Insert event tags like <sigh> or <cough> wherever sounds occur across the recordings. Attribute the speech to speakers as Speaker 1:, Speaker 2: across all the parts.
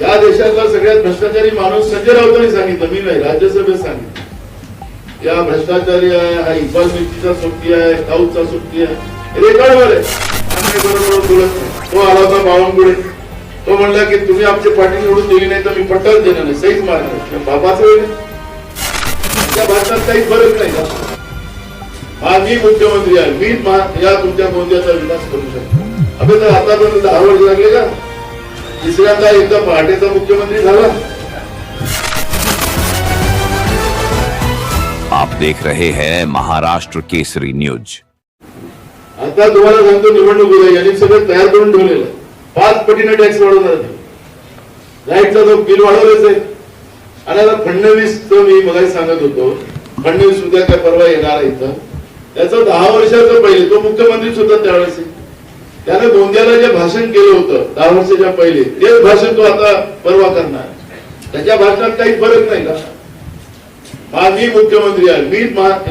Speaker 1: या देशातला सगळ्यात भ्रष्टाचारी माणूस संजय राऊतांनी सांगितलं मी नाही राज्यसभेत सांगितलं. या भ्रष्टाचारी आहे हा इक्बाल मिर्चीचा सुट्टी आहे काऊचा सुट्टी आहे. रेकॉर्डवर आहे. आम्ही बरोबर बोलत नाही. तो आला होता बावनकुळे. तो म्हणला की तुम्ही आमची पाठी निवडून दिली नाही तर मी पट्टाच देणार नाही सहीच मारणार बाबाचं वेळ त्या भाषणात काही फरक नाही. का हा मी मुख्यमंत्री आहे. मी या तुमच्या गोंदियाचा विकास करू शकतो. अभे तर आतापर्यंत दहा वर्ष लागले का? तिसऱ्यांदा एकदा पहाटेचा मुख्यमंत्री झाला.
Speaker 2: आप देख रहे हैं महाराष्ट्र केसरी न्यूज.
Speaker 1: आता तुम्हाला सांगतो निवडणूक उद्या यांनी सगळं तयार करून ठेवलेलं पाच पटीने टॅक्स वाढवणार. लाईटचा जो बिल वाढवलेच आहे. आणि आता फडणवीस मी मगाशी सांगत होतो फडणवीस उद्या काय परवा येणार आहे इथं. त्याचं दहा वर्षाचं पहिले तो मुख्यमंत्री सुद्धा त्यावेळेस. त्याने गोंदियाला जे भाषण केलं होतं दहा वर्षाच्या पहिले तेच भाषण तो आता परवा करणार. त्याच्या भाषणात काही फरक नाही का? हा मी मुख्यमंत्री आहे मी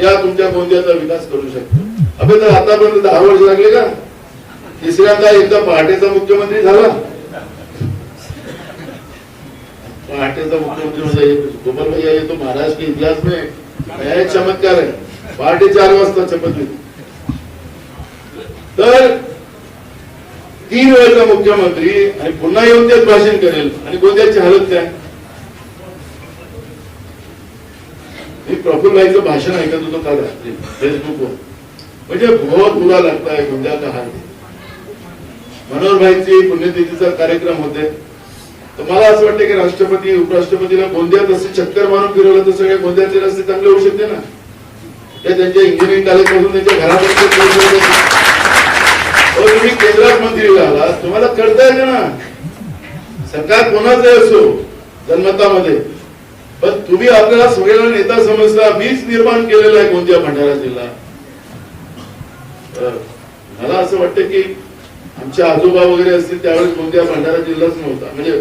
Speaker 1: या तुमच्या गोंदियाचा विकास करू शकतो. अभे तर आतापर्यंत दहा वर्ष लागले का? तिसऱ्यांदा एकदा पहाटेचा मुख्यमंत्री झाला. पहाटेचा मुख्यमंत्री म्हणजे गोपाल भैया ये तो महाराष्ट्र के इतिहास में चमत्कार आहे. पहाटे चार वाजता शपथविधी तर तीन वेळचा मुख्यमंत्री आणि पुन्हा येऊन तेच भाषण करेल. आणि गोंदियाची हालत काय? मी प्रफुल्ल भाईचं भाषण ऐकत होतो काल रात्री फेसबुकवर म्हणजे बहुत बुरा लगता है गोंदिया हाल मनोहर भाईची पुण्यतिथीचा कार्यक्रम होते. तर मला असं वाटतं की राष्ट्रपती उपराष्ट्रपतीला गोंदियात असे चक्कर मारून फिरवलं तर सगळे गोंदियाचे रस्ते चांगले होऊ शकते ना? ते त्यांच्या इंजिनिअरिंग कॉलेजमधून त्यांच्या घरापर्यंत तुम्ही केंद्रात मंत्री झाला तुम्हाला करता येते ना सरकार कोणाचं असो जनमतामध्ये. पण तुम्ही आपल्याला सगळ्यांना नेता समजता मीच निर्माण केलेला आहे कोणत्या भंडारा जिल्हा. मला असं वाटतं की आमचे आजोबा वगैरे असतील त्यावेळेस कोणत्या भंडारा जिल्हाच नव्हता. म्हणजे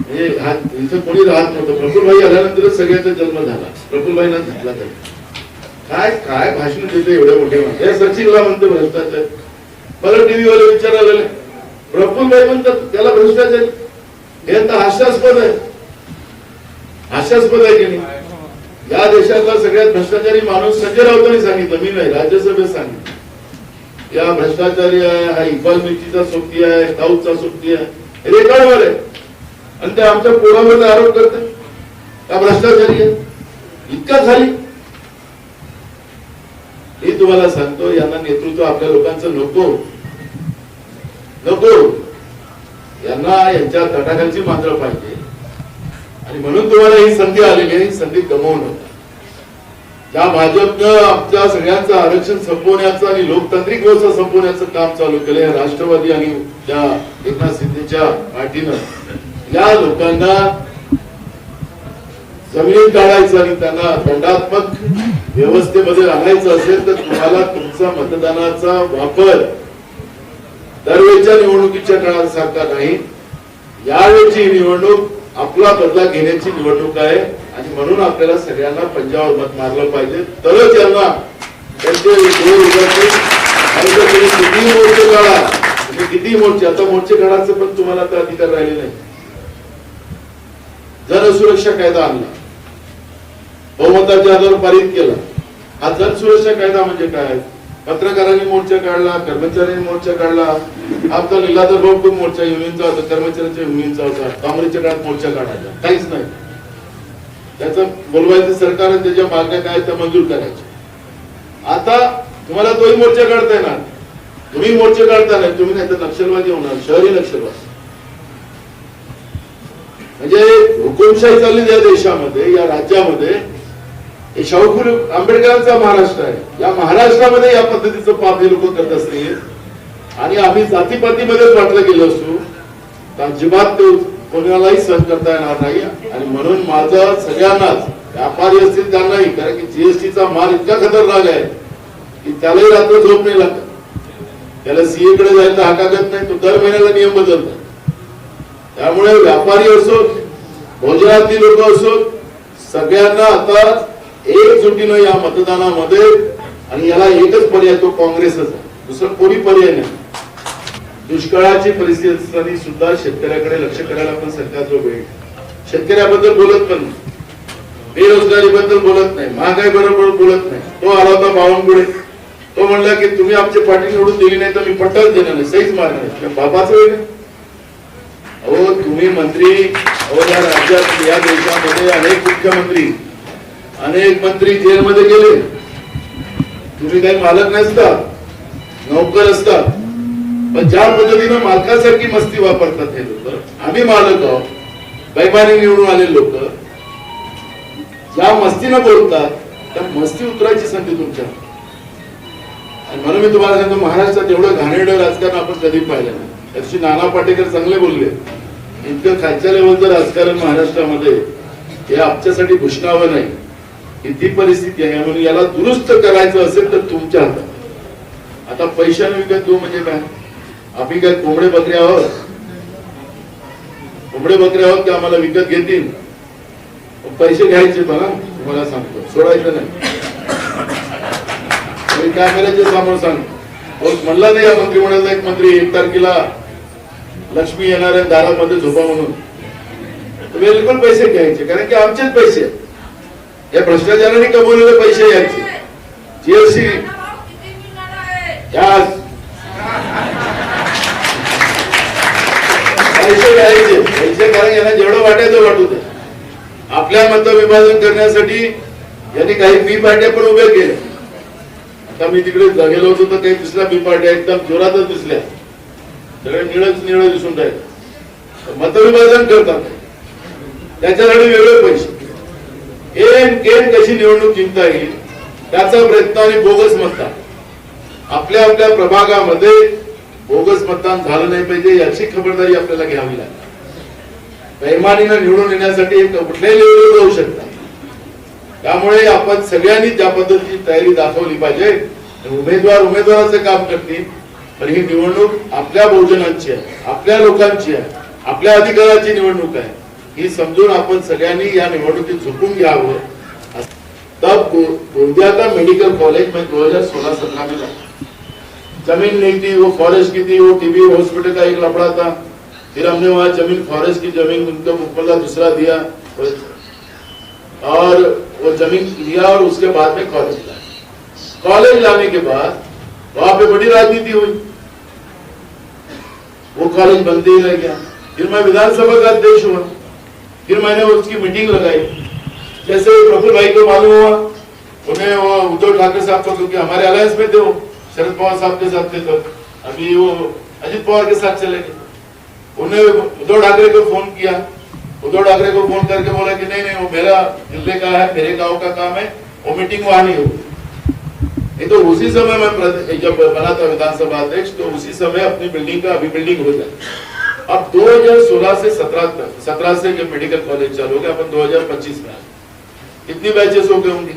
Speaker 1: म्हणजे इथं कोणी राहत नव्हतं. प्रफुलभाई आल्यानंतरच सगळ्यांचा जन्म झाला. प्रफुलभाईना झाला काय काय भाषण देते एवढे मोठे माणसं सचिनला म्हणतो भ्रष्टाचार मला टीव्ही वाले विचारायला प्रफुल भाई म्हणतात त्याला भ्रष्टाचार हे तर हास्यास्पद आहे. हास्यास्पद आहे की नाही? या देशातला सगळ्यात भ्रष्टाचारी माणूस संजय राऊतांनी सांगितलं मी नाही राज्यसभेत सांगितलं. या भ्रष्टाचारी आहे हा इक्बाल मिर्चीचा सोबती आहे दाऊदचा सोबती आहे. हे रेकॉर्डवर आहे आणि ते आमच्या पोरावर आरोप करते का भ्रष्टाचारी आहे? इतका झाली मी तुम्हाला सांगतो यांना नेतृत्व आपल्या लोकांचं नको. नको. यांना यांच्या तटाखालची मात्र पाहिजे. आणि म्हणून तुम्हाला ही संधी आलेली आहे ही संधी गमवणं ज्या भाजपनं आमच्या सगळ्यांचं आरक्षण संपवण्याचं आणि लोकतांत्रिक व्यवस्था संपवण्याचं काम चालू केलंय राष्ट्रवादी आणि त्या एकनाथ शिंदेच्या पार्टीनं या लोकांना जमीन काढायचं आणि त्यांना दंडात्मक व्यवस्थेमध्ये आणायचं असेल तर तुम्हाला तुमचा मतदानाचा वापर दरवेळच्या निवडणुकीच्या काळासारखा नाही. यावेळची निवडणूक आपला बदला घेण्याची निवडणूक आहे आणि म्हणून आपल्याला सगळ्यांना पंजाब मत मारलं पाहिजे. तरच यांना त्यांचे तुम्ही किती मोर्चे काढा. तुम्ही किती मोर्चे? आता मोर्चे काढायचं पण तुम्हाला आता अधिकार राहिले नाही. जनसुरक्षा कायदा आणला. बहुमताच्या आधार पारित केला. हा जनसुरक्षा कायदा म्हणजे काय? पत्रकारांनी मोर्चा काढला कर्मचाऱ्यांनी मोर्चा काढला. आमचा लिलादर भाऊ खूप मोर्चा युनियनचा होता कर्मचाऱ्यांच्या युनियनचा होता. काँग्रेसच्या काळात मोर्चा काढायचा. काहीच नाही. त्याचं बोलवायचं सरकार त्याच्या मागण्या काय त्या मंजूर करायच्या आता तुम्हाला तोही मोर्चा काढता येणार. तुम्ही मोर्चे काढता नाही तुम्ही नाही तर नक्षलवादी होणार. शहरी नक्षलवादी. म्हणजे हुकुमशाही चालली या देशामध्ये या राज्यामध्ये. हे शाहूपूर आंबेडकरांचा महाराष्ट्र आहे. या महाराष्ट्रामध्ये या पद्धतीचं पाप हे लोक करत असते आणि आम्ही जातीपातीमध्येच वाटलं गेलो असतो. तर अजिबात ते कोणालाही सहन करता येणार नाही. आणि म्हणून माझं सगळ्यांनाच व्यापारी असतील त्यांनाही कारण की जीएसटीचा माल इतका खतरनाक आहे की त्यालाही रात्र झोप नाही लागत. त्याला सीए कडे जायला हाकागत नाही तो दर महिन्याला नियम बदलतो. त्यामुळे व्यापारी असो भोजनातली लोक असो सगळ्यांना आता एकजुटीनं या मतदानामध्ये आणि याला एकच पर्याय तो काँग्रेसच दुसरा कोणी पर्याय नाही. दुष्काळाची परिस्थिती असताना सुद्धा शेतकऱ्याकडे लक्ष करायला पण सरकारचं वेळ शेतकऱ्याबद्दल बोलत पण बेरोजगारी बद्दल बोलत नाही. महागाई बरोबर बोलत नाही. तो आला होता बावनकुळे. तो म्हणला की तुम्ही आमची पाठी निवडून दिली नाही तर मी पट्टाच देणार नाही. सहीच मारणार नाही. त्या बाबाचं वेळ अहो तुम्ही मंत्री. अहो या राज्यात या देशामध्ये अनेक मुख्यमंत्री अनेक मंत्री जेलमध्ये गेले. तुम्ही काही मालक नसता नौकर असतात पण ज्या पद्धतीनं मालकासारखी मस्ती वापरतात हे लोक आम्ही मालक आहोत बैमानी निवडून आले लोक ज्या मस्तीनं बोलतात त्या मस्ती उतरायची संधी तुमच्या. आणि म्हणून मी तुम्हाला सांगतो महाराष्ट्रात एवढं घाणेरडं राजकारण आपण कधी पाहिलं नाही. त्या नाना पाटेकर चांगले बोलले इतकं खालच्या लेवलचं राजकारण महाराष्ट्रामध्ये हे आमच्यासाठी घुसणावं नाही. ही ती परिस्थिती आहे. म्हणून याला दुरुस्त करायचं असेल तर तुमच्या हातात. आता पैशाने विकत घेऊ म्हणजे काय? आम्ही काय कोंबडे बकरे आहोत? कोंबडे बकरे आहोत की आम्हाला विकत घेतील? पैसे घ्यायचे मला? तुम्हाला सांगतो. सोडायचं नाही. काय कॅमेऱ्याच्या समोर सांग म्हणला नाही या मंत्रिमंडळाचा एक मंत्री एक तारखेला लक्ष्मी येणार आहे दारामध्ये झोपा म्हणून. बिलकुल पैसे घ्यायचे कारण की आमचेच पैसे आहेत. या भ्रष्टाचाराने कमवलेले पैसे यायचे जीएसटी पैसे घ्यायचे. पैसे कारण यांना जेवढं वाटायचं वाटू दे आपल्या मतविभाजन करण्यासाठी यांनी काही बी पार्ट्या पण उभ्या केल्या आता मी तिकडे गेलो होतो तर काही दुसऱ्या बी पार्ट्या एकदम जोरातच दिसल्या. सगळे निळच निळ दिसून राहिले. मतविभाजन करतात. त्याच्यासाठी वेगळे पैसे. एम केम कशी निवडणूक जिंकता येईल त्याचा प्रयत्न आणि बोगस मतदान. आपल्या आपल्या प्रभागामध्ये बोगस मतदान झालं नाही पाहिजे याची खबरदारी आपल्याला घ्यावी लागेल बैमानीनं निवडून येण्यासाठी एक कुठल्याही लेवलवर जाऊ शकता. त्यामुळे आपण सगळ्यांनी त्या पद्धतीची तयारी दाखवली पाहिजे उमेदवार उमेदवाराचं काम करतील पण ही निवडणूक आपल्या बहुजनांची आहे आपल्या लोकांची आहे आपल्या अधिकाराची निवडणूक आहे. ही समजून आपण सगळ्यांनी या निवडणुकीत झुकून घ्यावं. तब मेडिकल कॉलेज में 2016 सत्रह ज़मीन नहीं थी, वो फॉरेस्ट की थी, वो टीबी हॉस्पिटल का एक लफड़ा था. फिर हमने ज़मीन फॉरेस्ट की ज़मीन उनको मुकल्ला दूसरा दिया, और वो ज़मीन लिया और उसके बाद में कॉलेज लाया. कॉलेज लाने के बाद वहाँ पे बड़ी राजनीति हुई. वो कॉलेज बंद ही रह गया. फिर मैं विधानसभा का अध्यक्ष हुआ. फिर मैंने उसकी मीटिंग लगाई। जैसे प्रफुल्ल भाई को मालूम हुआ, उन्हें वो उद्धव ठाकरे साहब को, क्योंकि हमारे अलायंस में थे वो, शरद पवार साहब के साथ थे तो। अभी वो अजित पवार के साथ चले गए। उन्हें उद्धव ठाकरे को फ़ोन किया। उद्धव ठाकरे को फ़ोन करके बोला कि नहीं नहीं, वो मेरा ज़िले का है, मेरे गाँव का काम है, वो मीटिंग वहाँ नहीं होगी। तो उसी समय मैं जब बना था विधानसभा अध्यक्ष तो उसी समय अपनी बिल्डिंग का अभी बिल्डिंग हो जाए। अब 2016 से 17 तक 17 से जब मेडिकल कॉलेज चालू हो गया, अपन 2025 में कितनी बैचेस हो गए होंगी?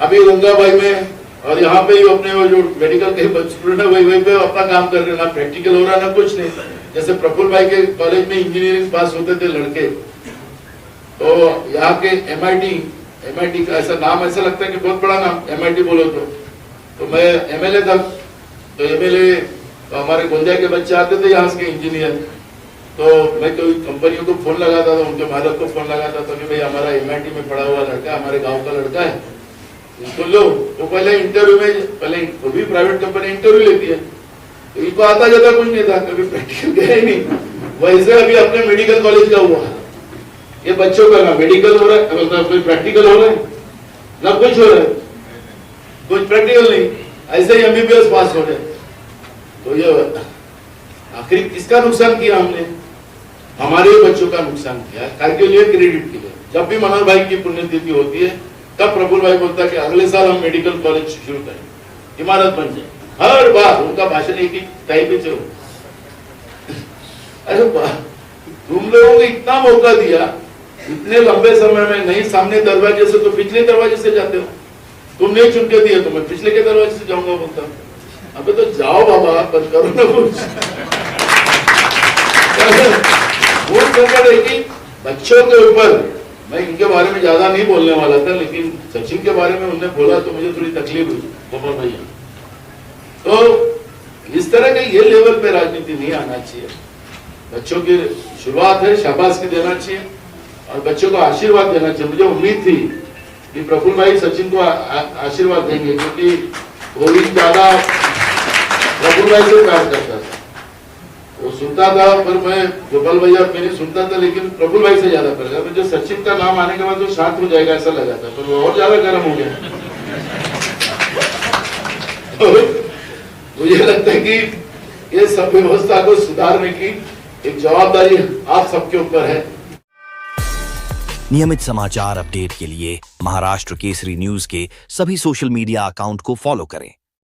Speaker 1: अभी गंगाबाई में और यहाँ पे ही अपने वो जो मेडिकल के <laughs> स्टूडेंट है, वही वहीं पे अपना काम कर रहे हैं। ना प्रैक्टिकल हो रहा ना कुछ नहीं। जैसे प्रफुल्ल भाई के कॉलेज में इंजीनियरिंग पास होते थे लड़के। तो यहाँ के एमआईटी एमआईटी का ऐसा नाम, ऐसा लगता है कि बहुत बड़ा नाम एमआईटी बोलो तो। तो मैं एमएलए था। तो एमएलए तो हमारे गोंदिया के बच्चे आते थे, यहाँ के इंजीनियर तो मैं कोई कंपनियों को फ़ोन लगाता था, उनके मालक को फ़ोन लगाता था कि भाई, हमारा एमआईटी में पढ़ा हुआ लड़का, हमारे गाँव का लड़का है। इसको लो, वो पहले इंटरव्यू में, पहले वो भी प्राइवेट कंपनी इंटरव्यू लेती है। तो इनको आता जाता कुछ नहीं था, कभी प्रैक्टिकल गया ही नहीं। वैसे अभी अपने मेडिकल कॉलेज का हुआ। ये बच्चों का ना मेडिकल हो रहा है ना कोई प्रैक्टिकल हो रहा है, ना कुछ हो रहा है। कुछ प्रैक्टिकल नहीं, ऐसे ही एमबीबीएस पास हो रहे तो ये आखिर किसका नुकसान किया हमने? हमारे बच्चों का नुकसान किया काय के लिए क्रेडिट के लिए। जब भी मनोहर भाई की पुण्यतिथि होती है, तब प्रफुल्ल भाई बोलता है कि अगले साल हम मेडिकल कॉलेज शुरू करें। इमारत बन जाए। हर बार उनका भाषण एक ही टाइप पे चलो। अरे तुम लोगों को इतना मौका दिया। इतने लंबे समय में नहीं, सामने दरवाजे से तो पिछले दरवाजे से जाते हो। तुम नहीं चुन के दिए तो मैं पिछले के दरवाजे से जाऊँगा, बोलता हूँ। अबे तो जाओ बाबा पर करो ना कुछ। वो संकट है कि बच्चों के ऊपर, मैं इनके बारे में ज़्यादा नहीं बोलने वाला था, लेकिन सचिन के बारे में उन्होंने बोला तो मुझे थोड़ी तकलीफ़ हुई, गोपाल भैया। तो इस तरह का ये लेवल पे राजनीति नहीं आना चाहिए। बच्चों की शुरुआत है, शाबाश की देना चाहिए, और बच्चों को आशीर्वाद देना चाहिए। मुझे उम्मीद थी कि प्रफुल्ल भाई सचिन को आशीर्वाद देंगे, क्योंकि वो भी ज़्यादा प्रफुल्ल भाई से प्यार करता था? वो सुनता था, पर मैं गोपाल भैया, मैंने सुनता था, लेकिन प्रफुल्ल भाई से ज़्यादा प्यार करता मुझे सचिन का नाम आने के बाद वो शांत हो जाएगा, ऐसा लगा था पर वो और ज़्यादा गर्म हो गया। तो मुझे लगता है कि ये सब व्यवस्था को सुधारने की एक जवाबदारी आप सबके ऊपर है।
Speaker 3: नियमित समाचार अपडेट के लिए महाराष्ट्र केसरी न्यूज़ के सभी सोशल मीडिया अकाउंट को फॉलो करें।